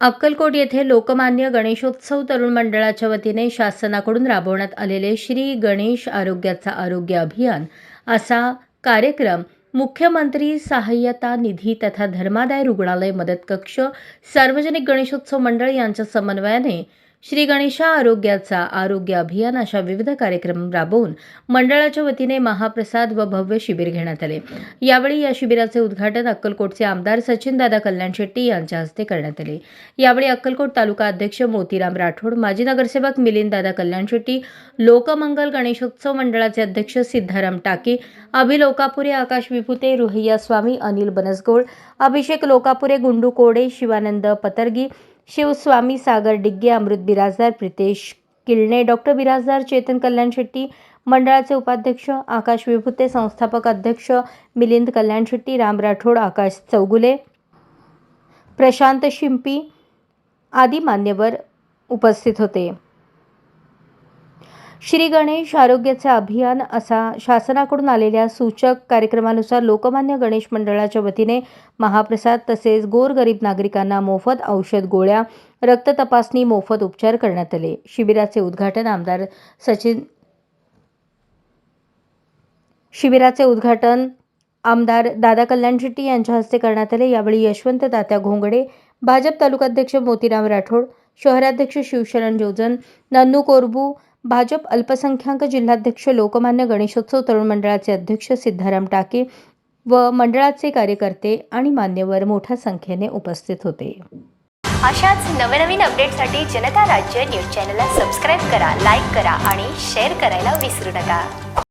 अक्कलकोट येथे लोकमान्य गणेशोत्सव तरुण मंडळाच्या वतीने शासनाकडून राबवण्यात आलेले श्री गणेश आरोग्याचा आरोग्य अभियान असा कार्यक्रम मुख्यमंत्री सहाय्यता निधी तथा धर्मादाय रुग्णालय मदत कक्ष सार्वजनिक गणेशोत्सव मंडळ यांच्या समन्वयाने श्री गणेशा आरोग्याचा आरोग्य अभियान अशा विविध कार्यक्रम राबवून मंडळाच्या वतीने महाप्रसाद व भव्य शिबिर घेण्यात आले. यावेळी या शिबिराचे उद्घाटन अक्कलकोटचे आमदार सचिनदादा कल्याण शेट्टी यांच्या हस्ते करण्यात आले. यावेळी अक्कलकोट तालुका अध्यक्ष मोतीराम राठोड माजी नगरसेवक मिलिंददादा कल्याण शेट्टी लोकमंगल गणेशोत्सव मंडळाचे अध्यक्ष सिद्धाराम टाके अभिलोकापुरे आकाश विभूते रुहैया स्वामी अनिल बनसगोळ अभिषेक लोकापुरे गुंडू कोडे शिवानंद पतर्गी शिवस्वामी सागर डिग्गे अमृत बिराजदार प्रितेश किल्णे डॉक्टर बिराजदार चेतन कल्याण शेट्टी मंडळाचे उपाध्यक्ष आकाश विभुते संस्थापक अध्यक्ष मिलिंद कल्याण शेट्टी राम राठोड आकाश चौगुले प्रशांत शिंपी आदी मान्यवर उपस्थित होते. श्री गणेश आरोग्याचे अभियान असा शासनाकडून आलेल्या सूचक कार्यक्रमानुसार लोकमान्य गणेश मंडळाच्या वतीने महाप्रसाद तसेच गोरगरीब नागरिकांना मोफत औषध गोळ्या रक्त तपासणी मोफत उपचार करण्यात आले. शिबिराचे उद्घाटन आमदार सचिन शिबिराचे उद्घाटन आमदार दादा कल्याण शेट्टी यांच्या हस्ते करण्यात आले. यावेळी यशवंत तात्या घोंगडे भाजप तालुकाध्यक्ष मोतीराम राठोड शहराध्यक्ष शिवशरण जोजन नन्नू कोरबू भाजप अल्पसंख्याक जिल्हाध्यक्ष लोकमान्य गणेशोत्सव तरुण मंडळाचे अध्यक्ष सिद्धाराम टाके व मंडळाचे कार्यकर्ते आणि मान्यवर मोठ्या संख्येने उपस्थित होते. अशाच नवनवीन अपडेटसाठी जनता राज्य न्यूज चॅनलला सबस्क्राईब करा लाईक करा आणि शेअर करायला विसरू नका.